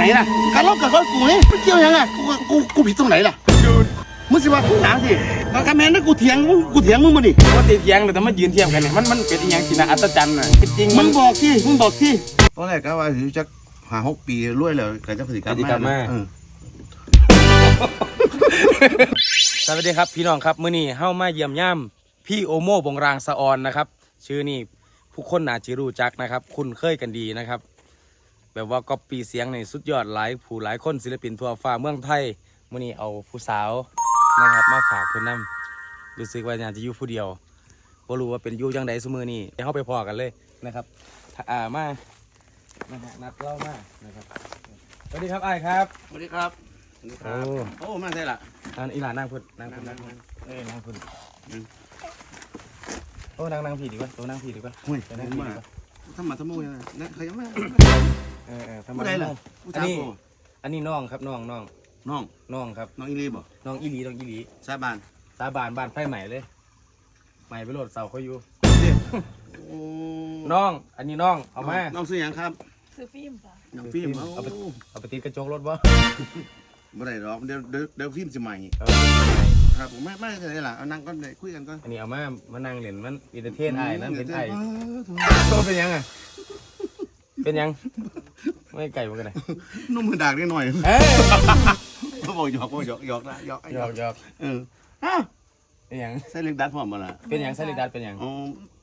ไหนล่ะการลบกับรถกูนี่มันเกี่ยวยังไงกูกูกูผิดตรงไหนล่ะมึงสิว่ากูหนาสิมาคำแมนนั่นกูเถียงมึงกูเถียงมึงมาดิว่าติดยังแต่มายืนเทียมกันเนี่ยมันมันเป็นอหย่างที่น่าอัศจรรย์น่ะจริงๆมึมันงบอกสิมึงบอกสิตอนแรกก็ว่าสิจะหาหกปีรวยเลยก็จะผลิตกรรมมาเออสวัสดีครับพี่น้องครับมื้อนี้เฮามาเยี่ยมย่ำพี่โอโม่บงรางสะออนนะครับ ชื่อนี่ผู้คนน่าจะรู้จักนะครับ คุณเคยกันดีนะครับ แบบว่าก็ปีเสียงในสุดยอดหลายผู้หลายคนศิลปินทั่วฟ้าเมืองไทยมื้อนี้เอาผู้สาวนะครับมาฝากเพื่อนนำรู้สึกว่าน่าจะอยู่ผู้เดียวบ่รู้ว่าเป็นอยู่จังใดซุมื้อนี้เดี๋ยวเฮาไปพอกันเลยนะครับถ้าอ่ามานะฮะนัดเล่ามานะครับสวัสดีครับอ้ายครับสวัสดีครับสวัสดีครับ โอ้โอ้มาใช่ละอันอีหลานนั่งพุ่นนั่งพุ่นนั่งพุ่นเอ้ยนั่งพุ่นโอ้นั่งนั่งผีดีกว่าโตนั่งผีดีกว่าเฮ้ยไปนั่งผมผีมาดีกว่า ทำมาทำโมยังไงนะใครยังไม่ เออเออทำผู้ไมใดล่ะน้องผู้อันสาวนี้โตอันนี้น้องครับน้องน้องน้องน้องครับ น้องอีลีบ่น้องอีหลีน้องอีหลีสาบานตาบานบ้านไฟใหม่เลย ใหม่ไปโหลดเสาเขาอยู่โอ้น้อง อันนี้น้องเอามา น้องซื้อหยังครับซื้อฟิล์มจ้ะน้องฟิล์มเอาไปโอ้เอาไปติดกระจกรถวะบ่ได้หรอกเดี๋ยวเดี๋ยวเดี๋ยวฟิล์มสิใหม่เอาครับผมไม่ไม่เลยล่ะเอานั่งก็เลยคุยกันก็อันนี้เอามามานั่งเล่นมันอินเตอร์เทนไอ้ายนั่นเป็นไอ้อโตเป็นยังไงเป็นยัง ไม่ไก่เหมือนกันเลยนุ่มมือดากนิดหน่อยเอ้ยเขาบอกหยอกบอกหยอกหยอกนะหยอกหยอกหยอกเอออ้าวเป็นยังใส่เล็กดัดพร้อมมาละเป็นอย่างไซริดัสเป็นอย่างอ๋อ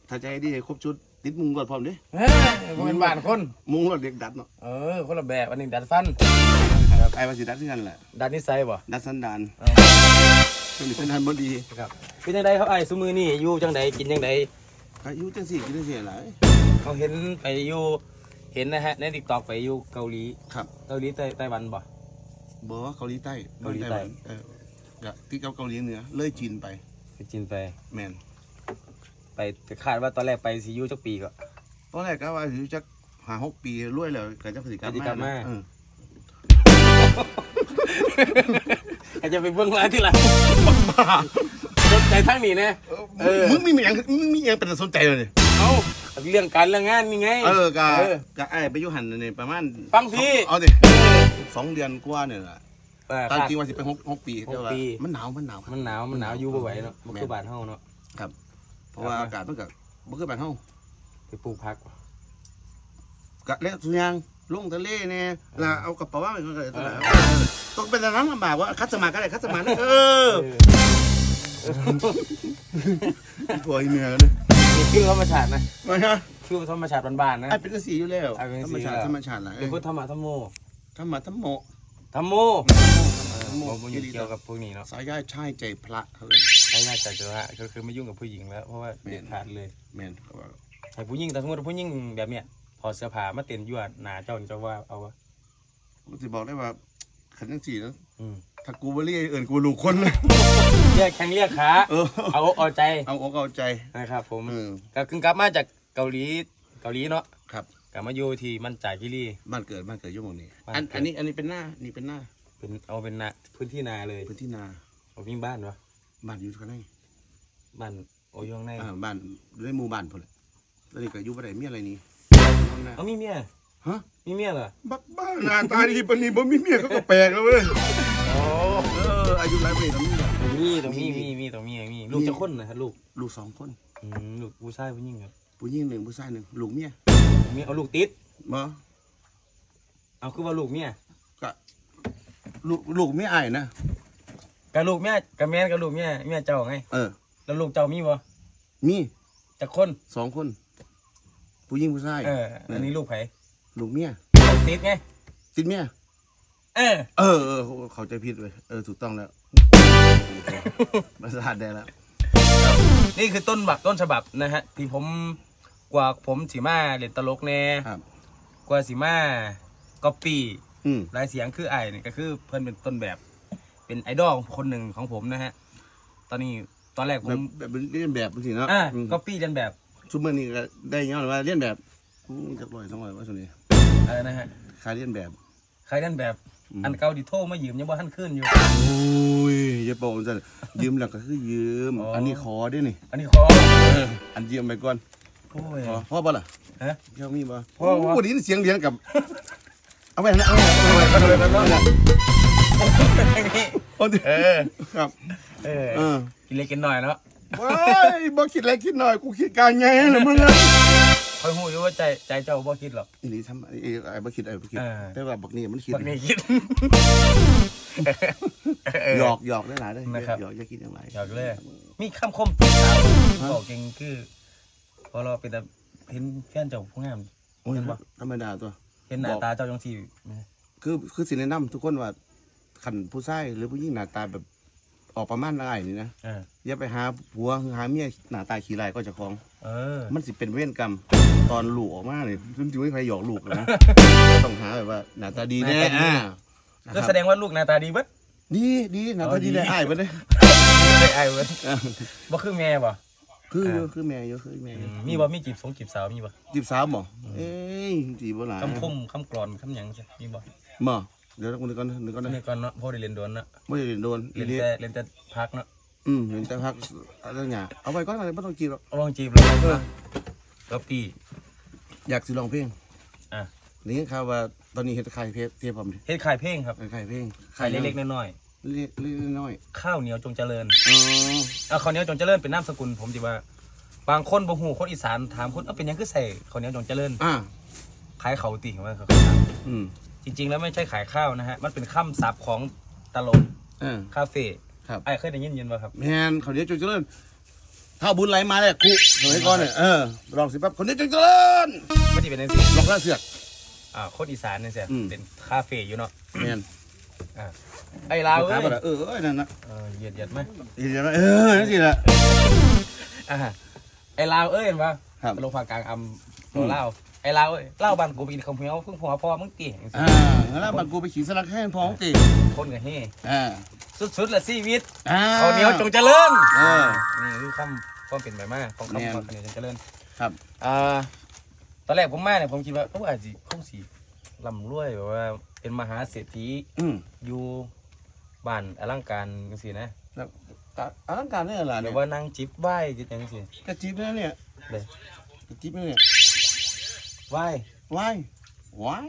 ถ้าใจดีให้ครบชุด ติดมุงก่อนพร้อมดิเฮ้ยบ่เป็นบ้านคน มุงรถเล็กดัดเนาะเออ คนละแบบอันนี้ดัดฟันครับไอ้ภาษีดัดที่กันแหละ ดัดนิสัยบ่ ดัดสันดานเออเป็นสันดานบ่ดีครับเป็นจังไดครับไอ้ซุมือนี่อยู่จังไดกินจังไดอายุจังสี่กินจังสี่หลายเขาเห็นไปอยู่ เห็นนะฮะในติ๊กต็อกไปอยู่เกาหลีครับเกาหลีไต้ไต้หวันบ่บอกว่าเกาหลีใต้เกาหลีใต้เออกับที่เกาหลีเหนือเลยจีนไปไปจีนไปแมนไปแต่คาดว่าตอนแรกไปสิอยู่จักปีก็ตอนแรกก็ว่าสิจะหาหกปีรวยเลยก็จะผลิตกรรมผลิตกรรมมาเอออาจจะไปเบิ่งร้านที่หลังสนใจทั้งนี้นะเออมึงมีอย่างมึงมีอย่างเป็นสนใจเลย เอ้าเรื่องการเรื่องงานนี่ไง เออกะเออ กะไอ้ไปอยุหันเนี่ยประมาณฟังพี่ เอาดิสองเดือนกว่าเนี่ยแหละเออตามคาดจริงว่าสิเป็นหกหกปีหกแต่ว่าปีมันหนาวมันหนาวมันหนาวมันหนาวอยู่บ่ไหวเนาะบ่คือบ้านเฮาเนาะ ครับ เพราะว่าอากาศมันก็บ่คือบ้านเฮาไปปลูกผักบ่กะแล้วทุกอย่างลงทะเลเนี่ยแล้วเอากระเป๋าว่างไปก็ได้ตัวละต้องเป็นแต่นั้นลำบากว่าคัดสมาก็ได้คัดสมาเออ ผัวอีเมียกันเลย นี่คือธรรมชาตินะมาฮะคือธรรมชาติบ้านๆนะ ไอ้เป็นกระสีอยู่แล้วไอ้เป็นธจัรงรมซี้ชาติแล้ว ธรรมชาติล่ะเป็นพุทธธรรมะธรรมโมธรรมะธรรมโมธรรมโมธรรมโมผมอยู่เกี่ยวกับพวกนี้เนาะสายย่ายชายใจพระเขาเลยใช้ยาจัดจุระก็คือไม่ยุ่งกับผู้หญิงแล้ว เพราะว่าเด็ดขาดเลยแมนเขาว่าให้ผู้หญิงแต่สมมติว่าผู้หญิงแบบเนี้ยถอดเสื้อผ้ามาเต้นยั่วหนาเจ้านี่เจ้าว่าเอาวะผมจะบอกได้ว่าขันทั้งสี่แล้วอืม ถ้ากูบเรียกเอิญกูลูกคนเลย เรียกแข้งเรียกขาเออ เอาเอาใจเอาอกเอาใจ นะครับผมเออ ก็คือกลับมาจากเกาหลีเกาหลีเนาะครับ กลับมาอยู่ที่มันจ่ายกิรี บ้านเกิดบ้านเกิดอยุ่หมองนี้บ้านอันเกิดอันนี้อันนี้เป็นหน้านี่เป็นหน้าเป็นเอาเป็นนาพื้นที่นาเลยพื้นที่นาเอาวิ่งบ้านวะบ้านอยู่ข้างในบ้านโอ้ยข้างในอ่าบ้านในหมู่บ้านพุ่นแหละแล้วนี่ก็อยู่บ่ได้มีอะไรนี่เอามีเมียฮะมีเมียเหรอ บักบ้าหน้าตาดีปานนี้บ่มีเมียเขาก็แปลกแล้วเว้ยโอ้ เอออายุหลายปีแล้วมีแล้วมีตรงมีมีมีตรงมีมีลูกจะคนนะครับลูกลูกสองคนอืมลูกผู้ชายผู้หญิงครับผู้หญิงหนึ่งผู้ชายหนึ่งลูกเมียมีเอาลูกติดบ่เอาคือว่าลูกเมียก็ลูกลูกเมียอ้ายนะกับลูกเมียกับแม่นกับลูกเมียเมียเจ้าไงเออแล้วลูกเจ้ามีบ่มีจักคนสองคน ผู้หญิงผู้ชายเอออันนี้ลูกไผลูกเมียลูกติดไงติดเมีย เออ เออเออเขาใจผิดเลยเออถูกต้องแล้วมาสะอาดได้แล้ว นี่คือต้นแบบต้นฉบับนะฮะ ที่ผมกว่าผมสีมาเล่นตลกแน่ครับ กว่าสีมาก๊อปปี้อืมลายเสียงคือไอ้นี่ก็คือเพิ่นเป็นต้นแบบ เป็นไอดอลคนหนึ่งของผมนะฮะ ตอนนี้ตอนแรกผแบบมแบบเลียนแบบจริเนาะอ่าอืมก๊อปปี้เลียนแบบซุมเมอร์นี่ก็ได้ย้อนว่าเลียนแบบอืมจะปล่อยสองร้อยว่าส่วนนี้อะไรนะฮะ ขายเลียนแบบ ใครเลียนแบบ อืมอันเก่าดิโทรมายืมยังบ่ทันขึ้นอยู่ โอ้ยอย่าบอกจะยืมแล้วก็คือยืม อ๋ออั อันนี้ขอด้วยนี่อันนี้ขออันยืมไปก่อนโอ้ย ขอพ่อบ่ล่ะฮะเจ้ามีบ่พ่อบ่โอ้โหไดยินเสียงเลี้ยงกับ เอาไว้นะเอาไว้เอาไว้ก็เลยมันเนาะโอ้ยเออครับเออเออกินเล็กกินหน่อยเนาะว้ายบ่คิดอะไรคิดหน่อยกูคิดการไงเลยมึงอะค อยหูอยู่ว่าใจใจเจ้าบ่คิดหรอก อีนี่ทำไอ้ไอ้บ่คิดไอ้บ่คิด เออ แต่ว่าบักนี่มันคิดบักนี้คิด หยอกหยอกได้หลายได้นะครับ หยอกอย่าคิดอย่างไร อยากเลย มีคำคมติดสาวบอกเก่งคือ พอเราเป็นแต่เห็นแฟนเจ้าผู้งาม โอ้ยเห็นปะ ธรรมดาตัว เห็นหน้าตาเจ้าจังสี่คือคือสิแนะนำทุกคนว่าขันผู้ชายหรือผู้หญิงหน้าตาแบบออกประมาณไรนี่นะ เอออย่าไปหาผัวหาเมียหน้าตาขี้ลายก็เจะคล้าของ เออ มันสิเป็นเวรกรรม ตอนลูกออกมาเนี่ยจริงๆไม่มีใครหยอกลูกเลยนะ ต้องหาแบบว่าหน้าตาดีแน่หน้าตาดีอ่าก็แสดงว่าลูกหน้าตาดีเบิดดีดีหน้าตาดีอ๋อดีได้อ้ายไปเลยได้ไอ้เบิดบ่คือแม่บ่คืออ่าคือแม่เยอะคือแม่อืเยอะมมีบ่มีจีบสงจีบสาวมีบ่จีบสาวบ่เอ้ยจีบบ่หลายคำคมคำกรอนคำหยังใช่มีบ่บ่เดี๋ยวนึกก่อนนึกก่อนนะนี่ก่อนเนาะพอได้เรียนโดนเนาะไม่ได้โดนเรียนเรียนแต่เรียนแต่พักเนาะ อืมเห็นแต่พักอะไรอย่างเงี้ยเอาไว้ก่อนอะไรไม่ต้องจีบหรอกเอาลองจีบเลยนะก็ปีอยากสิร้องเพลงอะ นี่ข่าวว่าตอนนี้เฮ็ดขายเพจเทียบผมดิเฮ็ดขายเพลงครับ ขายเพลงขายเล็กๆน้อยๆเล็กๆน้อยๆข้าวเหนียวจงเจริญๆอ๋อ เอาข้าวเหนียวจงเจริญเป็นนามสกุลผมจิว่า บางคนบ่ฮู้คนอีสานถามคนเอ้าเป็นหยังคือใส่ข้าวเหนียวจงเจริญอ่า ขายเขาวติว่าเขาอืมจริง ๆ แล้วไม่ใช่ขายข้าวนะฮะมันเป็นคำศัพท์ของตลกเออคาเฟ่ ครับ ไอ้เคยได้ยินยินบ่ครับ แมนเขาวเหนี้ยวจงเจริญถ้าเอาบุญไหลมาเลยครูสมัยก่อนเนี่ยเออลองสิปั๊บคนนี้จงเจริญไม่ได้เป็นจังซี่ลองล่าเสือก อ่าคนอีสานนี่สิอืม เป็นคาเฟ่อยู่เนาะแมนอ่าไอ้ลาวลูกเอ้ค้ายบ่ล่ะเออเอ้ยนั่นนะเออเหยียดเหยียดไหมเดี๋ยวนะเออนั่นสิละ อ่าไอ้ลาวเอ้ยเห็นปะครับ ลงภาคกลางอำตัวลาวไอ้ลาวเอ้ยลาวบ้านกูไปกินข้าวเหนียวเพิ่งหัวพ่อมึงตีจังซี่อ่าแล้วมันกูไปขี่สลักแห้งพ้องตีคนกับเฮ่อ่า สุดๆละชีวิตอ่าข้าวเหนียวจงเจริญเออ นี่คือคำความเป็นไปมาของแม่นคำข้าวเหนียวจงเจริญครับ อ่าตอนแรกผมมาเนี่ยผมคิดว่าเขาอาจจะคงสีลำรวยแบบว่าเป็นมหาเศรษฐีอืมอยู่บ้านอลังการจังซี่นะแล้วก็อลังการเนี่ยแหละแบเนี่ยบว่านั่งจิบไหว้จังซี่กระจิบเนี่ยเนี่ยเลยกระจิบเนี่ยไหว้วายวาย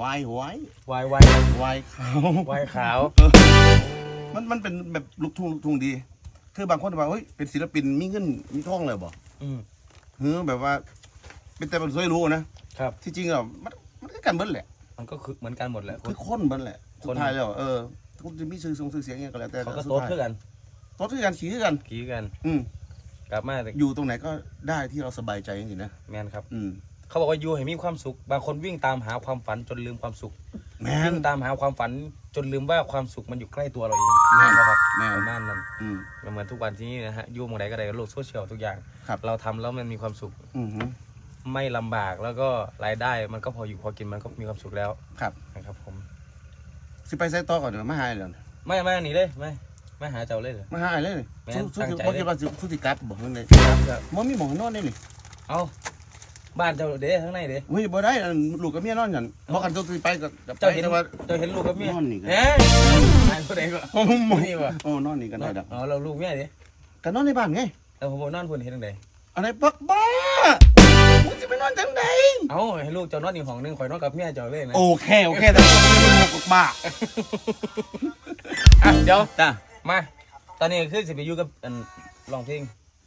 วายวาย ไหว้ไหว้วายขาว ไหว้ขาว มันมันเป็นแบบลูกทุ่งลูกทุ่งดี คือบางคนบอกเฮ้ยเป็นศิลปินมีเงินมีทองเลยบ่อืมเฮ้อแบบว่า เป็นแต่เป็นสวยรู้นะครับ ที่จริงอะมันมันคือกันเบิ้ลแหละมันก็คือเหมือนกันหมดแหละคือคนเบิ้ลแหละคน สุดท้ายแล้วเออคุณจะมีชื่อทรงชื่อเสียงยังก็แล้วแต่เขาก็สุดโต๊ดท้ายเพื่อกันโต๊ดคือกันขี่คือกัน กี่กัน อืมกลับมาแต่อยู่ตรงไหนก็ได้ที่เราสบายใจจริงๆนะแมนครับ อืมเขาบอกว่าอยู่ให้มีความสุข บางคนวิ่งตามหาความฝันจนลืมความสุข แม่น วิ่งตามหาความฝันจนลืมว่าความสุขมันอยู่ใกล้ตัวเราเองแม่นนะครับแม่น ประมาณนั้นอืม มันเหมือนทุกวันที่นี่นะฮะอยู่หมองใดก็ได้โลกโซเชียลทุกอย่าง ครับ เราทำแล้วมันมีความสุขอือหือไม่ลำบากแล้วก็รายได้มันก็พออยู่พอกินมันก็มีความสุขแล้วครับ นะครับผมสิไปใส่ต่อก่อนเดี๋ยวมาหายแล้วนะไม่ไม่หนีเลยไม่ไม่หาเจ้าเลยเหรอ มาหายเลยนี่แม่นสู้สู้ตั้งใจบ่เลย คิดว่าสิสู้สิกลับบอกนั่นเลยครับมันมีหมองให้นอนนี่นี่เอา บ้านเจ้าเด้ข้างในเด้เฮ้ยบ่ได้อันลูกกับเมียนอนกันบอกกันตัวสิไปกับกับไปเจ้าเห็นแต่ว่า เจ้าเห็นลูกกับเมียนอนนี่กัน เอ๊ะนายผู้ใดก็โอ้โหนี่วะโอ้นอนนี่กันได้ดอกอ๋อเราลูกเมียเด้กันนอนในบ้านไงแต่ผมบอกนอนพุ่นเห็นจังไดอะไรปักบ้ามึงจะไปนอนจังไดเอ้าให้ลูกเจ้านอนอีกห้องหนึงข่อยนอนกับเมียเจ้าเลยนะโอเคโอเคแต่ว่าไม่ได้ปักบ้าอะเดี๋ยวจ้ะมา ตอนนี้คือสิไปอยู่กับอันร้องเพลง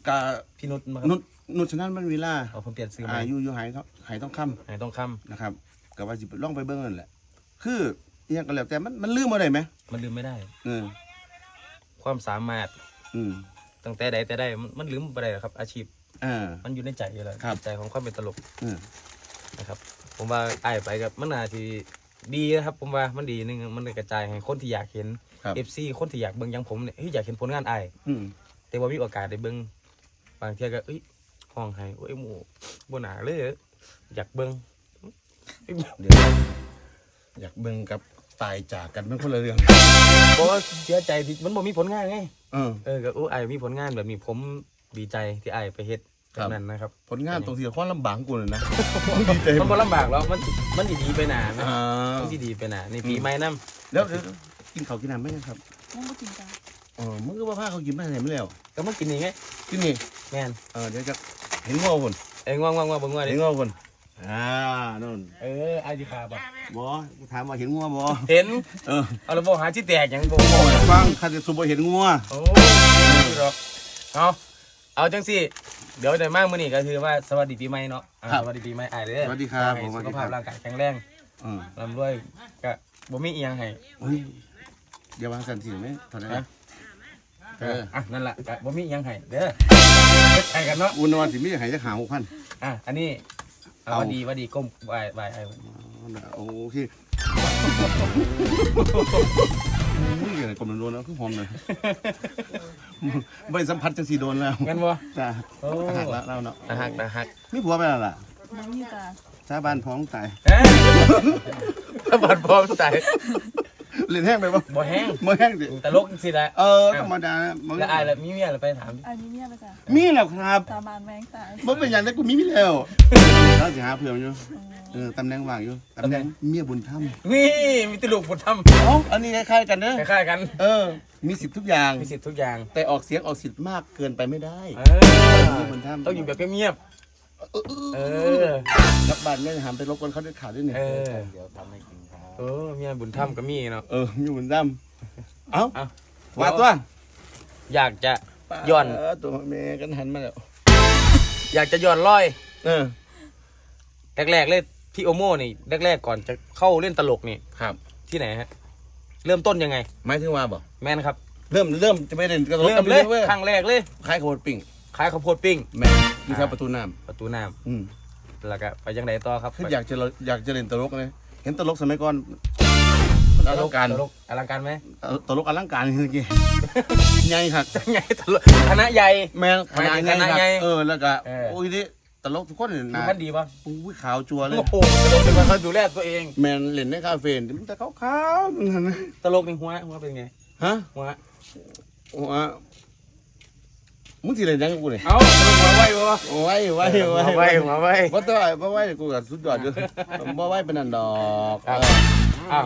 กะพี่นุชมาครับ นุช นุชชนันมันเวลาเอาผมเปลี่ยนซื้อใหอาม่ยุอยู่หายเขาหายต้องคำไหนต้องคนะครับก็ว่าสิไปลองไปเบิ่งนั่นแหละ คืออหยังก็แล้วแต่มันมันลืมบ่ได้ไหมำมันลืมไม่ได้ เออความสามารถอืมตั้งแต่ใดแต่ใดมันมันลืมไปได้หรอกครับ อาชีพ อ่า มันอยู่ในใจอยู่แล้วครับใจของความเป็นตลกอืมนะครับ ผมว่าไอ้ายไปกับมันน่าที่ดีนะครับ ผมว่ามันดีหนึงมันได้กระจายให้คนที่อยากเห็นครับ FC คนที่อยากเบิ่งอยังผมเนี่ยเฮ้ยอยากเห็นผลงานไอ้ายอืมแต่ว่ามีโอกาสได้เบิ่งบางเที่ยก็เอ้ย ห้องให้โอ้ยหมูบ่หนาเลยเด้ออยากเบิ่งเดี๋ยวอยากเบิ่งกับตายจากกันเป็นคนละเรื่อง เพราะว่าเสียใจที่มันบ่มีผลงานไง เออ เออก็โอ้ไอ้ายมีผลงานแบบนี้ผมดีใจที่ไอ้ายไปเฮ็ดครับแบบนั้นนะครับ ผลงานตรงที่ความลำบากของกูเลยนะดีใจมันบ่ลำบากหรอกมันมันดีๆไปหนานะอ่ามันดีๆไปหนาในปีใหม่นำแล้วเดี๋ยวกินข้าวกินน้ำไหมครับยังไม่กินจ้าอ๋อมึงก็ว่าพาเขากินมาไหนไม่แล้วก็มากินนี่ไงกินนี่แม่นเออเดี๋ยวจะ เห็นงอคนเอ้ยง่วงๆๆบ่ง่วงเห็ดินงอคนอ่านู่นเออไอ้ที่ขาบอะบอถามว่าเห็นงัวบอเห็นเออเอาและบอกหาที่แตกอย่างบอกฟังข้าจะสุบเห็นงัวโอ้ยหรอกเอาเอาจังสิเดี๋ยวแต่มากมื้อนี้ก็คือว่าสวัสดีปีใหม่เนาะอ่าสวัสดีปีใหม่อ้ายเด้อสวัสดีครับให้ผมสุสวัสขดีคภารัพบร่างกายแข็งแรงอืมร่ำรวยก็บ่มีอีหยังให้ เฮ้ยเดี๋ยววางสันสิไหมถอดได้ไหมฮะ เอออะนั่นแหละก็บ่มีอีหยังให้เด้อใช่กันเนาะอุณวันสิมีหายจะหาหกพัน อะอันนี้เอาเอา ว่าดีว่าดีก้มไหวไหวไอ้โอเคนี่อะไรกลมโดนแล้วคือหอมเลยไม่สัมผัสจังสีโดนแล้วงั้นบ่จ้าโอ้หักแล้วเราเนาะนะฮักนะฮักมีผัวไปแล้วล่ะน้องนี่จ้ะชาวบ้านพ้องตาย เอ้ยถ้าบาดพร้อมตาย เล่นแห้งไปปะบ่แห้งบ่แห้งดิตลกสิละเออธรรมดานะมันแล้วอายแล้วมีเมียแล้วไปถามอันนี้เนี่ยไปจ้ะมีแล้วครับสาบานแมงตายบ่เป็นอย่างนั้นกูมีมีแล้วเราสิหาเผื่ออยู่เออตำแหน่งว่างอยู่ตำแหน่งเมียบุญธรรมนี่มีตลกบุญธรรมเอ้าอันนี้คล้ายๆกันเด้อคล้ายๆกัน เออ มีสิทธิ์ทุกอย่างมีสิทธิ์ทุกอย่าง แต่ออกเสียงออกสิทธิ์มากเกินไปไม่ได้เอเมีอยบุญธรรมต้องอยู่แบบเงียบๆเออกลับบ้านไม่หามไปรบกวนเขาด้วยขาดด้วยเนี่ยเออ เออเมียบุญธรรมก็มีเนาะเออมีบุญธรรมเอ้าเอ้าว่าตัวอยากจะย้อนเตัวเมย์กันหันมาแล้วอยากจะย้อนร้อย เออแรกๆเลยพี่โอโม่นี่แรกๆก่อนจะเข้าเล่นตลกนี่ครับ ที่ไหนฮะ เริ่มต้นยังไงหมายถึงว่าบอกแม่นครับ เริ่มเริ่มจะไปเล่นกระโดดเริ่กัมบเลเรื่อยงเว้ยครั้งแรกเลยคล้ายขบวนปิ่งขายข้าวโพดปิ้งแม่อยู่แถวประตูน้ประตูน้ำอืมำแล้วก็ไปยังไงต่อครับคืออยากจะอยากจะเล่นตลกเลย เห็นตลกสมัยก่อนตอลลักงการตลกอลังการไหมตลกอลังการเมื่อกี้ใหญ่ครับไงตลกคณะใหญ่แม่นหมายถึงคณะครับใหญ่เออแล้วก็เออโอ้ยนี่ตลกทุกคนเนี่ยดูนะมันดีป่ะอุ้ยขาวจัวเลยโอ้โหตลกเป็นคนดูแลตัวเอง แมนเล่นในคาเฟ่นี่มันจะขาวๆนั่นนะตลกในหัวหัวเป็นไงฮะหัวว่า มึงสิเล่นยังกับกูเนี่ยเอ้าตลกหัวไว้ป่ะไว้ไว้หัวไว้ไว้หัวไว้บ่ต้องบ่ไว้กูก็สุดยอดอยู่บ่ไว้เป็นนั่นดอกครับเอออ้าว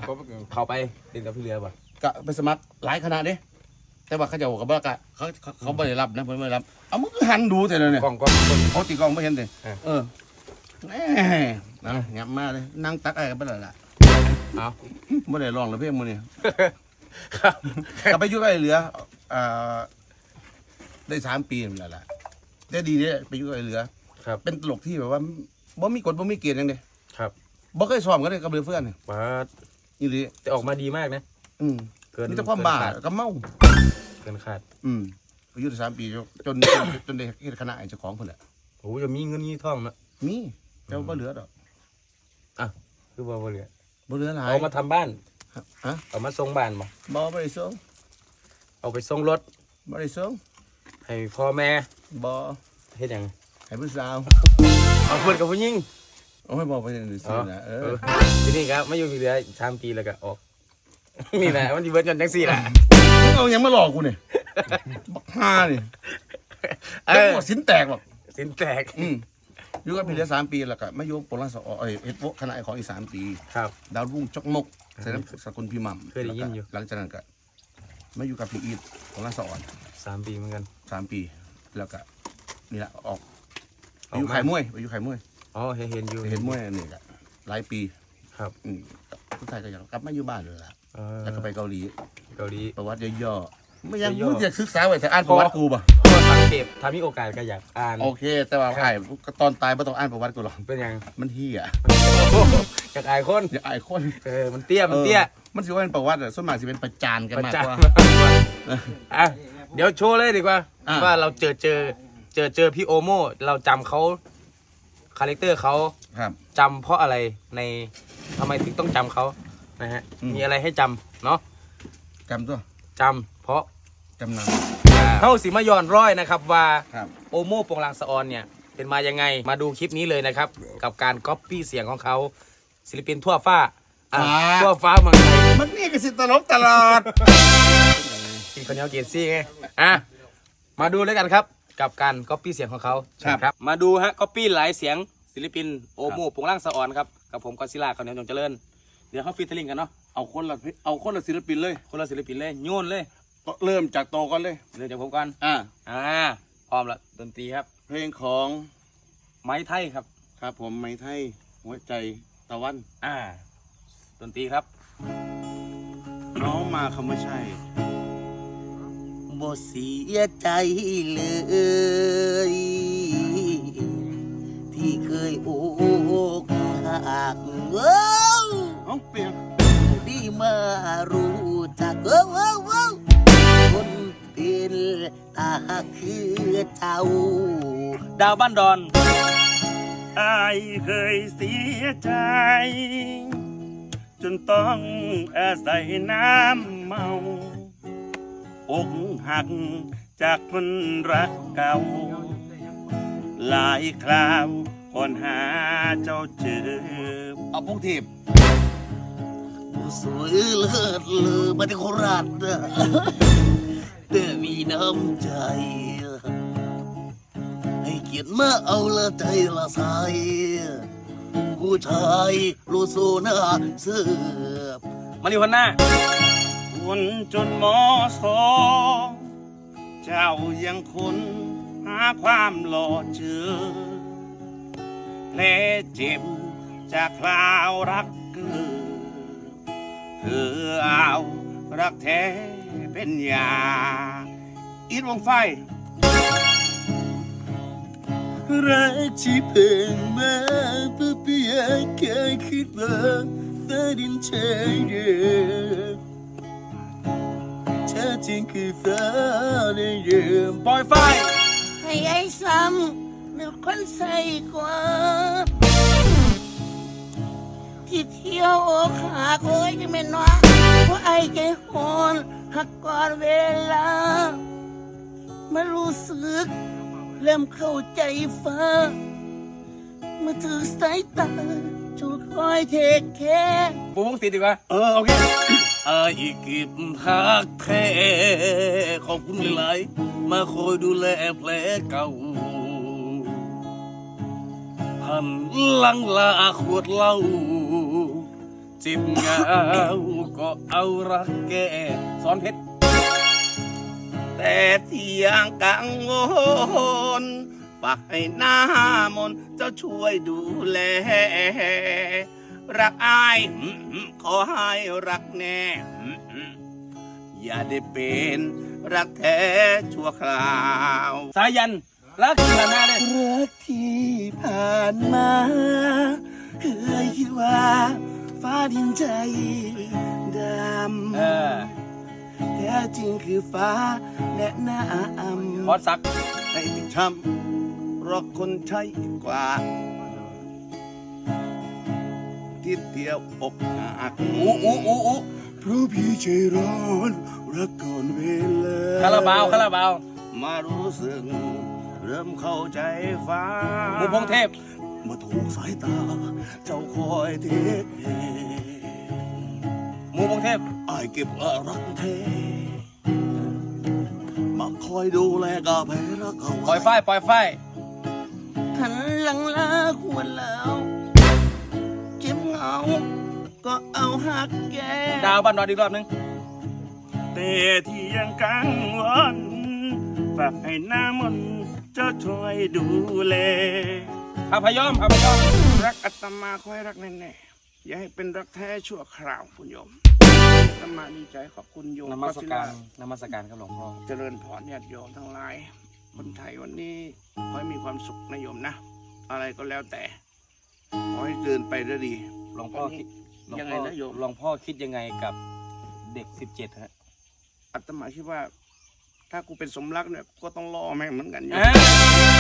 เข้าไปเล่นกับพี่เรือป่ะก็ไปสมัครหลายคณะเด้แต่ว่าเขาจะบอกกับว่ากะเขาเขาเขาไม่ได้รับนะเพิ่นไม่ได้รับ เอามึงก็หันดูแต่เลยเนี่ยกล้องกล้องกล้องเขาตีกล้องไม่เห็นเลยเออเออแหมนะงับมาเลยนั่งตักไอ้กันไปแล้วล่ะเอาไม่ได้ร้องเลยเพลงมึงนี่ครับกลับไปอยุ่กับไอ้เหลืออ่า ได้สามปีนั่นแหละล่ะได้ดีเนี่ยไปอยุ่กับไอ้เหลือ ครับ เป็นตลกที่แบบว่าบ่มีกฎบ่มีเกณฑ์หยังเด้ครับบ่เคยซ้อมกันเลยกับเรือเพื่อนนี่มานี่ดิแต่ออกมาดีมากนะ อืมเกินมีแต่ความบ้าเกินคดกับเมา เกินขาดอืมไปอยู่ได้สามปีจนจนจนได้เฮ็ดคณะไอ้เจ้าของเพิ่นแหละโอ้จะมีเงินมีทองนะมีแต่ว่าบ่เหลือดอกคือว่าบ่เหลือบ่เหลือหลายเอามาทำบ้าน ฮะเอามาส่งบ้านบ่บ่บ่ได้ส่งเอาไปส่งรถบ่ได้ส่ง ให้พ่อแม่บ่เฮ็ดหยังให้ผู้สาวเอาเพื่อนกับผู้หญิงโอ้ยบ่ไปนั่นสินะเอเอออทีนี้ครับไม่อยู่พี่เหลือสามปีแล้วก็ออกนี่แหละมันจะเบิดจนจังสี่แหละมึงเอาหยังมาหลอกกูนี่บักห่านี่เอแล้วอกูสินแตกหรอกสินแตกอืมอยู่กับพี่เหลือสามปีแล้วก็มาอยู่ปลาสอเอ้ยเฮ็ดโวคณะไอ้ของอีกสามปี ครับ ดาวรุ่งจอกมกเสร็จแล้วสกุลพี่หม่ำเคยได้ยินอยู่หลังจากนั้นก็มาอยู่กับพี่อีทของราชสอนสามปีเหมือนกัน สามปี แล้วก็นี่แหละออกไปออกอยู่มาไข่มวยไปอยู่ไข่มวยอ๋อเห็นเห็นอยู่เห็นมวยนี่ก็หลายปีครับอืมผู้ชายก็อยากกลับมาอยู่บ้านเลยล่ะเออแล้วก็ไปเกาหลีเกาหลีประวัติย่อๆไม่ยังย่อๆมึงอยากศึกษาไว้แต่อ่านประวัติกูป่ะก็สังเกตถ้ามีโอกาสก็อยากอ่านโอเค แต่ว่าไอ้ตอนตายไม่ต้องอ่านประวัติกูหรอกเป็นหยังมันเฮียอยากอายคนอย่าอายคนเออมันเตี้ยมันเตี้ยออมันสิว่าเป็นประวัติอะส่วนมากสิเป็นประจานกันประมากจานกว่าอะ เดี๋ยวโชว์เลยดีกว่า อะว่าเราเจอเจอเจอเจอพี่โอโมเราจำเขาคาแรคเตอร์เขาครับ จำเพราะอะไรในทำไมถึงต้องจำเขานะฮะอืม มีอะไรให้จำเนาะจำตัวจำเพราะจำนเท่าสีมาย้อนร้อยนะครับว่าำครับ โอโมโปงลางสะออนเนี่ยเป็นมายังไงมาดูคลิปนี้เลยนะครับ กับการก๊อปปี้เสียงของเขาศิลปินทั่วฟ้าอะอ่า ทั่วฟ้าเมืองไทยมันนี่ก็สิตลกตลอด กินคนเดียวเกียรซี่ไงอะมาดูเลยกันครับ กับการก๊อปปี้เสียงของเขาครับครับ มาดูฮะก๊อปปี้หลายเสียงศิลปินโอโมโปงลางสะออนครับกับผมกอซิล่าเขาวเหนียวจงเจริญเดี๋ยวเขาฟีเจอริ่งกันเนาะเอาคนละเอาคนละศิลปินเลย คนละศิลปินเลยโยนเลยเริ่มจากโตก่อนเลยเดี๋ยวจากผมก่อนอ่าอ่าพร้อมละดนตรีครับ เพลงของไม้ไทยครับ ครับผมไม้ไทยหัวใจตะวัน อ่าดนตรีครับน้องมาคำว่าใช่ บ่เสียใจเลย ที่เคยโอกหักเว้าเอาเปลี่ยนดีมารู้จักเว้าเว้าเว้าคนเป็นตาคือเจ้า ดาวบ้านดอนอายเคยเสียใจ จนต้องอาศัยน้ำเมา อกหัก จากคนรักเก่า หลายคราวคนหาเจ้าเจอเอาพงเทพผู้สวยเลิศเลอมาที่โคราชนะแต่มีน้ำใจ ให้เกียรติมาเอาละใจละสายผู้ชายโลโซนาเสือบมาริวันหน้า คนจนมอสอเจ้ายังคนหาความหล่อเจอแผลเจ็บจากคราวรักเกิดเธอเอารักแท้เป็นยาอีทวงไฟรักที่เพิ่งมาเพื่อเปียกแค่คิดว่าฟ้าดิ จริงคือฟ้าในเดิมปล่อยไฟ ให้ไอ้ซ้ำนึกคนใส่กว่า ที่เที่ยวอกหักโอ้ยจะเป็นว่าว่าไอ้ใจหอนหักก่อนเวลามารู้สึก เริ่มเข้าใจฟ้าเมื่อถือสายตาจูคอยเทคแค่ ปูพงศิษย์ดีกว่า เออ โอเค ไอ้กิบหักแท้ขอบคุณหลายมาคอยดูแลแผลเก่าหันหลังลาขวดเหล้าจิบเงาก็เอารักแกสอนเพชรแต่ที่ยังกังวลฝากให้หน้ามนเจ้าช่วยดูแล รักอายอืมอืมขอให้รักแน่อืมอืมอย่าได้เป็นรักแท้ชั่วคราว สายัน รักที่ผ่านหน้าเลยรักที่ผ่านมา เคยคิดว่า ฟ้าดินใจดเออำแท้จริงคือฟ้าและน้ำพอดซัก ให้เป็นช้ำรอกคนใช่กว่า ที่เดียวอกหักอู้อู้อู้อู้เพราะพี่ใจร้อนรักก่อนเวลาคาราบาวคาราบาวมารู้สึก เริ่มเข้าใจฟ้าหมูพงเทพมื่อถูกสายตา เจ้าคอยเทคแคร์หมูพงเทพไอเก็บรักแท้มาคอยดูแลกาแพ้รักเอาปล่อยไฟปล่อยไฟหันหลังลาควรแล้ว ก็เอาหักแกดาวบ้านดอนอีกรอบหนึงแต่ที่ยังกังวลฝากให้หน้ามนต์เจ้าช่วยดูแลข้าพยอมข้าพยอมรักอัตมาคอยรักแน่ๆอย่าให้เป็นรักแท้ชั่วคราวคุณโยมอัตมาดีใจขอบคุณโยมนมัสการพะศิลนมัสการครับหลวงพ่อเจริญพรญาติโยมทั้งหลาย คนไทยวันนี้ขอให้มีความสุขนะโยมนะ อะไรก็แล้วแต่ขอให้เดินไปด้วยดี หลวงพ่อคิดหลวงยังไงพ่อนะโยม หลวงพ่อคิดยังไงกับเด็กสิบเจ็ดฮะอัตมาคิดว่า ถ้ากูเป็นสมรักเนี่ยก็ต้องล่อแม่งเหมือนกันโยมอ่า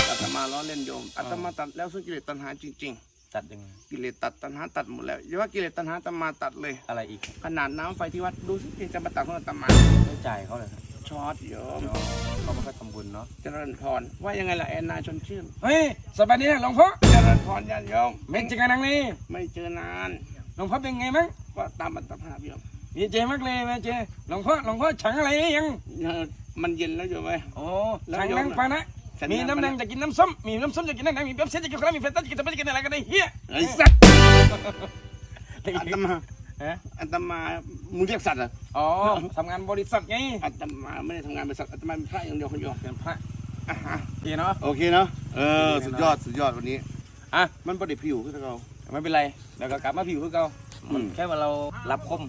อัตมาล้อเล่นโยมอัตมาตัดแล้วซึ่งกิเลสตัณหาจริง ตัดยังไงๆ กิเลสตัดตัณหาตัดหมดแล้วอย่าว่ากิเลสตัณหาอาตมาตัดเลย อะไรอีกขนาดน้ำไฟที่วัดดูสิที่จะมาตัดของอาตมา ไม่จ่ายเขาเลยครับ ช็อตโยมอ๋อเขาไม่ค่อยทำบุญเนาะเจริญพรว่ายังไงล่ะแอนนาชนชื่นเฮ้ยสบายดีนะหลวงพ่อเจริญพรญาติโยมเป็นจังไงนังนี่ไม่เจอนานหลวงพ่อเป็นไงมั้งก็ตามอัตภาพโยมดีใจมากเลยนะเจหลวงพ่อหลวงพ่อฉังอะไรยังเออมันเย็นแล้วโยมไหมโอ้แล้วฉังโยมนั่งน่ะไปนะฉันมีนั่งน้ำแดงไปนะจะกินน้ำส้มมีน้ำส้มจะกินน้ำแดงมีเป๊ปซี่จะกินโคลามีเฟนต้าจะกินแต่ไม่จะกินอะไรก็ได้เฮียไอ้สัตว์อัตมา ฮะอัตมามึงเรียกสัตว์เหรออ๋อทำงานบริษัทไงอัตมาไม่ได้ทำงานบริษัทอัตมาเป็นพระอย่างเดียวคุณโยมเป็นพระอะฮะดีเนาะโอเคเนาะเออสุดยอดสุดยอดวันนี้ อะมันประดิษฐ์ผิวขึ้นเราไม่เป็นไรเดี๋ยวก็กลับมาผิวคือเก่าอืมแค่ว่าเรารับคม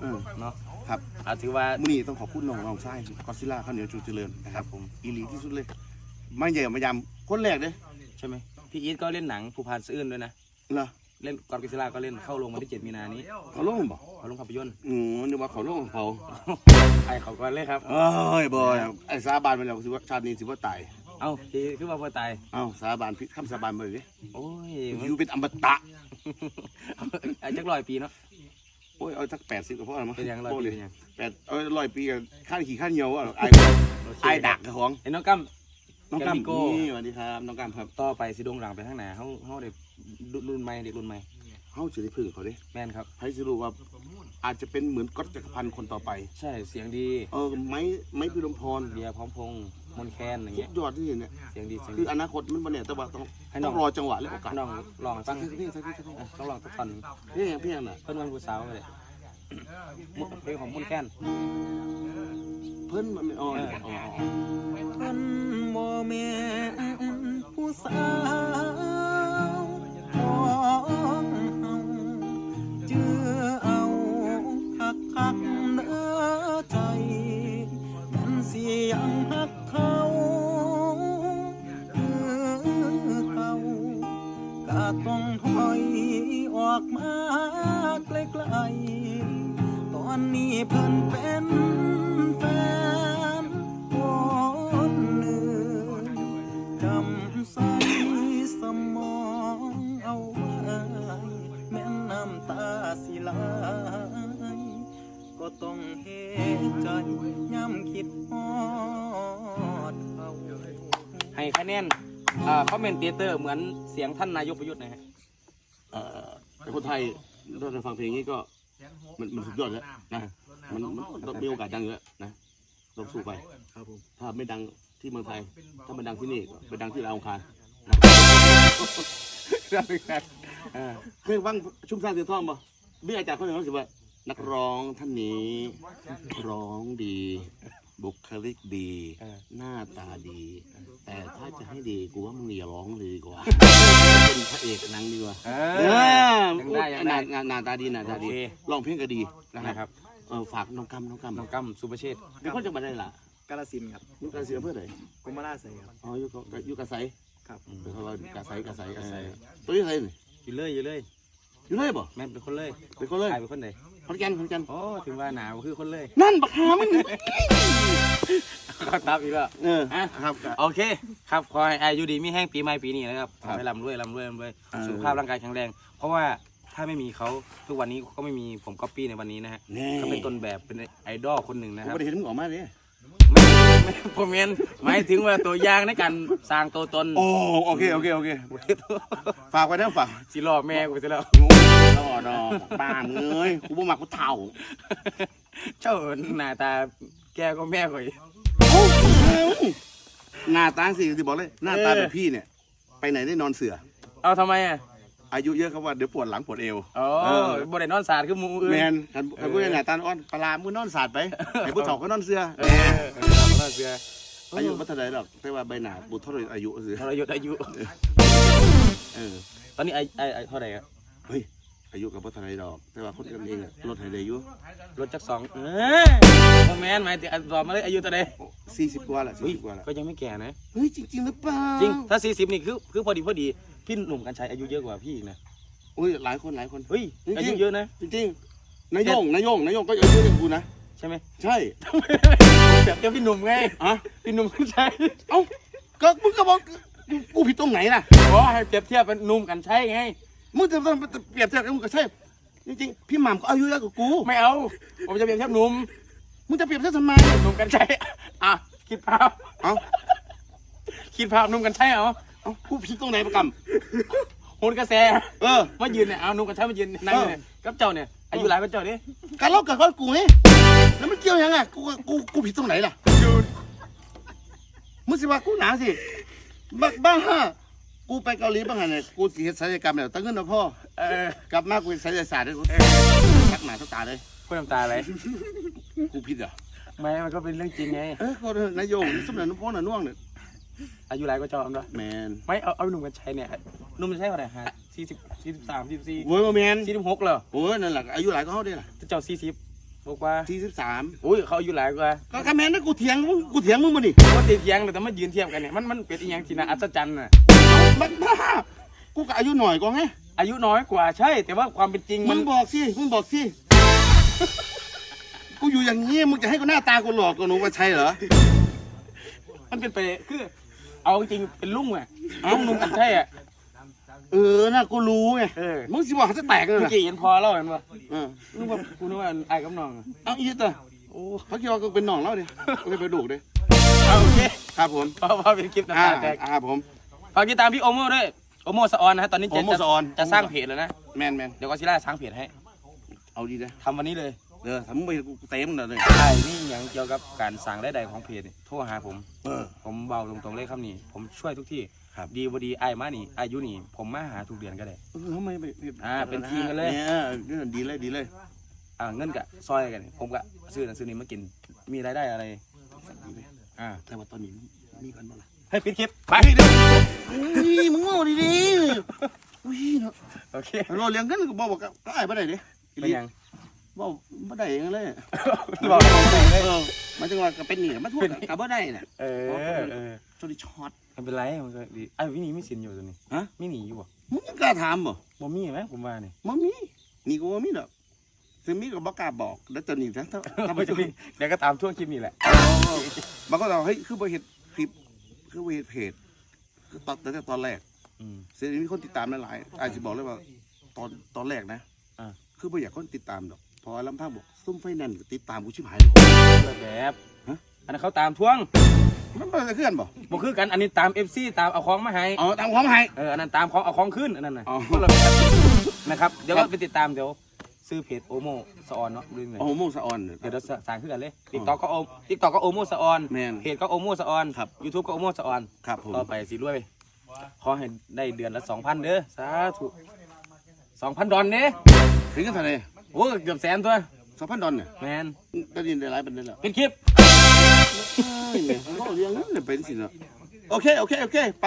เออเนาะครับอาถือว่ามื้อนี้ต้องขอบคุณน้องน้องชายกอซิล่าข้าวเหนียวจูเจริญนะครับผมอีหลีที่สุดเลยไม่ใหญ่มายำคนแรกเลยใช่ไหมพี่อีทก็เล่นหนังผู้พานซื่นด้วยนะเหรอ เล่นกอนกิสลาก็เล่นเข้าลงวันที่7มีนานี้เขาลงบ่เขาลงภาพยนตร์อืมนึกว่าเขาลงเขาไอเขาก็เลยครับเอ้ยบอยไอ้สาบานไปแล้วสิว่าชาตินี้สิว่าตายเอ้าพี่คือว่าพ่อตายเอ้าสาบานพิษคำสาบานไปเลยโอ้ยอยู่เป็นอมตะอาจักร้อยปีเนาะโอ้ยเอาสักแปดสิบก็พอแล้วมั้งเป็นยังร้อยโอ้ปีเลยเป็นยังแปดเอาร้อยปีกับข้านขี่ข้านเหนียวอะไอ้ไอ้ดักกับของไอ้น้องกั้ม น้องแกกัมมมี่โก้นี่สวัสดีครับน้องกัมครับต่อไปสิโด่งดังไปข้างหน้าเขาเขาเด็กรุ่นใหม่เด็กรุ่นใหม่เฮาจะได้พึ่งเขาเด้แม่นครับให้สิรู้ว่าอาจจะเป็นเหมือนก๊อตจักรพันธ์คนต่อไป ใช่เสียงดีเออไม้ไม้พิรมพรเบียร์พร้อมพงษ์มนต์แคนอย่างสุเงี้ยดยอดที่เห็นเนี่ยเสียงดีเสียงคืดี ออนาคตมันบ่เนี่ยแต่ว่าต้องให้น้ต้ออง งรอจังหวะและโอกาสให้น้องลองให้ฟังสักทีสักทีสักทีอะต้องลองสักท่อนหนึ่งเพียงเพียงน่ะเพิ่นวันผู้สาวเลย มุเพลงของมนต์แคน เพิ่นมันไม่อ๋ออ๋อเพิ่นบ่แม่นผู้สาวของเฮาเจือเอาคักคักๆเด้อใจแม่นสิยังฮักเขาคือเขาก็ต้องถอยออกมาไกลๆ อนนี้เพิ่นเป็นแฟนคนหนึ่งจำใส่สมองเอาไว้แม้น้ำตาสิไหลก็ต้องเฮ็ดใจย้ำคิดฮอดเขาให้คะแนนคอมเมนเตอร์เหมือนเสียงท่านนายกประยุทธ์นะฮะเอ่อแต่คนไทยถ้าเราฟังเพลงนี้ก็ มันมันสุดยอดแล้วนะมันมันต้องมีโอกาสดังเยอะนะต้องสู้ไปครับผมถ้าไม่ดังที่เมืองไทย ถ้ามันดังที่นี่ก็ไปดังที่ลาวองคารนะเคยฟังชุ่มซ่านเสียงทองป่ะมีอาจารย์คนหนึ่งเขาสิว่านักร้องท่านนี้ร้องดี บุคลิกดี เออ หน้าตาดี แต่ถ้าจะให้ดีกูว่ามึงอย่าร้องเลยดีกว่า เป็นพระเอกหนังดีกว่าเอเอออยังได้ยังได้หน้าหน้าตาดีหน้าตาดีโอเคร้องเพลงก็ดีนะนะคครับรับเออฝากน้องกำน้องกำน้องกำสุประเชษฐ์เป็นคนจังหวัดไหนล่ะกาลสินธุ์ครับอยู่กาฬสินธุ์อำเพื่อไหนกรมราชใส่ครับ อ๋ออยู่กอยู่กระไสครับ เดี๋ยวเขาว่ากระไสกระไสกระไสตัวนี้ไสนี่อยู่เลยอยู่เลยอยู่เลยบ่แม่นเป็นคนเลยเป็นคนเลยใครเป็นคนไหนข อนแก่นขอนแก่นโอ้ถึงว่าหนาวคือคนเลย นั่นบักหามันก็ตับอีกแล้วเอออะครับโอเค ครับขอให้อายุดีมีแห้งปีใหม่ปีนี้นะครับขครัอบให้ร่ำรวยร่ำรวยร่ำรวยเออ สุขภาพร่างกายแข็งแรง เพราะว่าถ้าไม่มีเขาทุกวันนี้ก็ไม่มีผมก๊อปปี้ในวันนี้นะฮะนี่เขาเป็นต้นแบบเป็นไอดอลคนหนึ่งนะผมครับ ไม่ได้เห็นมึงออกมาเลยไม่ไม่ผมเมนหมายถึงว่าตัวอย่างในการสร้างตัวตนโอ้โอเคโอเคโอเคฝากไว้นะฝาก สิรอแม่กูจะแล้ว โอ้อดอกบ้านเอ้ยกูบ่มักกูเฒ่าเจ้าหน้าตาแกก็แม่กูอีกหน้าตาสิที่บอกเลย หน้าตาแบบพี่เนี่ย ไปไหนได้นอนเสือ เอาทำไมอะอายุเยอะครับว่าเดี๋ยวปวดหลังปวดเอว อ๋อเออ บ่ได้นอนสาดคือหมูอื่น แมนคันคันผู้ใหญ่หน้าตาอ่อนปลาร้ามือนอนสาดไปไอ้ผู้เฒ่าก็นอนเสือเออเออนอนเสืออายุไม่เท่าไหรหรอกแต่ว่าใบหน้าบุตรเท่าไรอายุเสือทรยศอายุ เออ ตอนนี้ไอไอไอเท่าไหร่อะเฮ้ย อายุกับบ่เท่าไหรดอก แต่ว่าคนกันเองอะลดให้ได้อายุรถจักรสองเออบ่แมนหมายถึงตอบมาเลยอายุเท่าไหร่สี่สิบกว่าละสี่เฮ้ยสิบกว่าละก็ยังไม่แก่นะ เฮ้ยจริงๆหรือเปล่าจริง ถ้า40นี่คือคือพอดีพอดี พี่หนุ่มกัญชัยอายุเยอะกว่าพี่อีกนะ อุ้ยหลายคนหลายคน เฮ้ย จริงๆ อายุเยอะนะ จริงๆนายโยงนายโยงนายโยงก็อายุเยอะกว่ากูนะ ใช่ไหมใช่ แบบเดียวพี่หนุ่มไง อะพี่หนุ่มกัญชัยเอ้าก็มึงก็บอกกูกูผิดตรงไหนล่ะ อ๋อให้เปรียบเทียบเป็นหนุ่มกัญชัยไง มึงจะต้องเปรียบเทียบกับมึงก็ใช่จริงๆพี่หม่ำก็อายุเยอะกว่ากูไม่เอา ผมจะเปรียบเทียบหนุ่มมึงจะเปรียบเทียบทำไมหนุ่มกัญชัยอะคิดภาพเอ้าคิดภาพหนุ่มกัญชัยเหรอเอ้ากูผิดตรงไหนประกโหนกระแสำเออมายืนเนี่ยเอาหนุ่มกัญชัยมายืนนั่งอยู่เนี่ยกับเจ้าเนี่ยอายุหลายกว่าเจ้านี่การเล่ากับก้อนกูนี่แล้วมันเกี่ยวยังไงกูกูกูผิดตรงไหนล่ะมึงสิว่ากูหนาสิบ้าบ้าฮะ กูไปเกาหลีบ้างไงเนี่ยกูสิเฮ็ดศัลยกรรมเนี่ยตั้งเงินนะพ่อเออกลับมากูเฮ็ดศัลยศาสตร์เลยกูทักหนาทักตาเลย พูดน้ำตาไหลกูผิดเหรอไม่มันก็เป็นเรื่องจริงไง เออก็นายโยงสมัยน้ำพ่อน่ะน่วงเนี่ยอายุหลายก็จอมด้วยแมนไม่เอาเอาหนุ่มกันชัยเนี่ยหนุ่มกันชัยเท่าไหร่ฮะสี่สิบสี่สิบสามสี่สิบสี่โว้ยบ่แมนสี่สิบหกเหรอโอ้ยนั่นแหละอายุหลายก็เขาได้ล่ะเจ้าสี่สิบบอกว่าที่สิบสามอุ้ยเขาอายุหลายกว่าก็คะแมนนะกูเถียงมึงกูเถียงมึงมาดิว่าติดเทียงแต่มายืนเทียมกันเนี่ยมันมันเป็นอีหยังที่น่าอัศจรรย์น่ะ บ้าบ้ากูก็อายุหน่อยกว่าไงอายุน้อยกว่าใช่ แต่ว่าความเป็นจริงมึมันงบอกสิมึงบอกสิกูอยู่อย่างนี้มึงจะให้กูหน้าตากูหลอกกูหนูว่าใช่เหรอ มันเป็นไปคือ เอาจริงๆเป็นลุงอะลุงหนุ่มกันชัยอะ เออน่ะกูรู้ไงเออ มึงสิบอกเขาจะแตกเลยเมื่อนะกี้เห็นพอเล่าเห็นป่ะเออนึกว่ากูนึกว่าไอ้กับน้องอะเอาอีทอะโอ้เขาคิดว่ากูเป็นหน่องแล้วดิกูเลยไปดูดิเอาโอเคครับผมเพราะว่าเป็นคลิปอ่าน้ำตาแตก อ่าผม ฝากติดตามพี่โอโม่ด้วยโอโม่สะออนนะฮะตอนนี้จะโอโม่สะออน จะสร้างเพจแล้วนะแมนแมนเดี๋ยวก็ซิล่าสร้างเพจให้เอาดีนะทำวันนี้เลยเออทำมึงไปกูเต็มเลยใช่นี่อย่างเกี่ยวกับการสั่งรายได้ของเพจนี่โทรหาผม เออ ผมเบาตรงๆเลยครับนี่ ผมช่วยทุกที่ครับ ดีบดีไอ้ายมานี่อายุนี่ ผมมาหาทุกเดือนก็ได้ เออทำไมไปไปอ่าเป็นทีมกันเลย เนี่ยเนี่ยดีเลยดีเลยอ่าเงินกะซอยกันนี่ผมก็ซื้อหนังสือนี้มากิน มีรายได้อะไร อ่าแต่ว่าตอนนี้มีกันบ้างล่ะ ให้ปิดคลิปไปเดี๋ยวอุ้ยมึงโง่ดีดีอุ้ยเนาะโอเคเราเลี้ยงกันก็บอกว่าก็ไอ้บ่ได้ดิเป็นยังบอกบ่ได้ยังเลยบอกเลยเออมันจังว่าก็เป็นนี่มาทั่วกับบ่ได้น่ะเออเออจนได้ช็อต ไม่เป็นไรมันก็ดีไอ้วินี่ไม่สินอยู่ตัวนี้ฮะ ไม่หนีอยู่บ่มึงยังกล้าถามบ่บ่มีไหมผมว่านี่บ่มีนี่กูบ่มีดอกซึ่งมีก็บ่กล้าบอกแล้วตอนนี้ถ้าถ้าถ้าไม่จะมีเดี๋ยวก็ตามทั่วคลิปนี่แหละบางคนบอกเฮ้ยคือบ่เฮ็ดคลิป คือบ่เฮ็ดเพจคือตอนตั้งแต่ตอนแรกอืม เสียมีคนติดตามหลายๆอาจจะบอกเลยว่า ตอนตอนแรกนะอ่า คือบ่อยากคนติดตามดอกพอลำพังบอกซุ่มไฟแนนซ์ก็ติดตามกูชิบหายเลย คนละแบบฮะ อันนั้นเขาตามทวงมันเป็นอะไรเคลื่อนบ่บ่คือกันอันนี้ตาม FC ตามเอาของมาให้อ๋อตามความให้เอออันนั้นตามของเอาของขึ้นอันนั้นน่ะอ๋อ คนละแบบนะครับเดี๋ยวก็ไปติดตามเดี๋ยว ซื้อเพจโอโมสออนเนาะดูหน่อยโอ้โหโมงสะออนเนี่ยเดี๋ยวเราสั่งขึ้นกันเลยติ๊กต็อกก็โอติ๊กต็อกก็โอโมสออนแม่นเพจก็โอโมสออนครับยูทูบก็โอโมสออนครับผมต่อไปสิรวยขอให้ได้เดือนละสองพันเด้อสาธุสองพันดอลเด้ถึงกันเท่าไหร่โอ้เกือบแสนตัวสองพันดอลเนี่ยแมนก็ดินได้หลายเป็นได้แล้วเป็นคลิปเฮ้ยเนี่ยเขาเลี้ยงเงินเนี่ยเป็นสิเนาะโอเคโอเคโอเคไป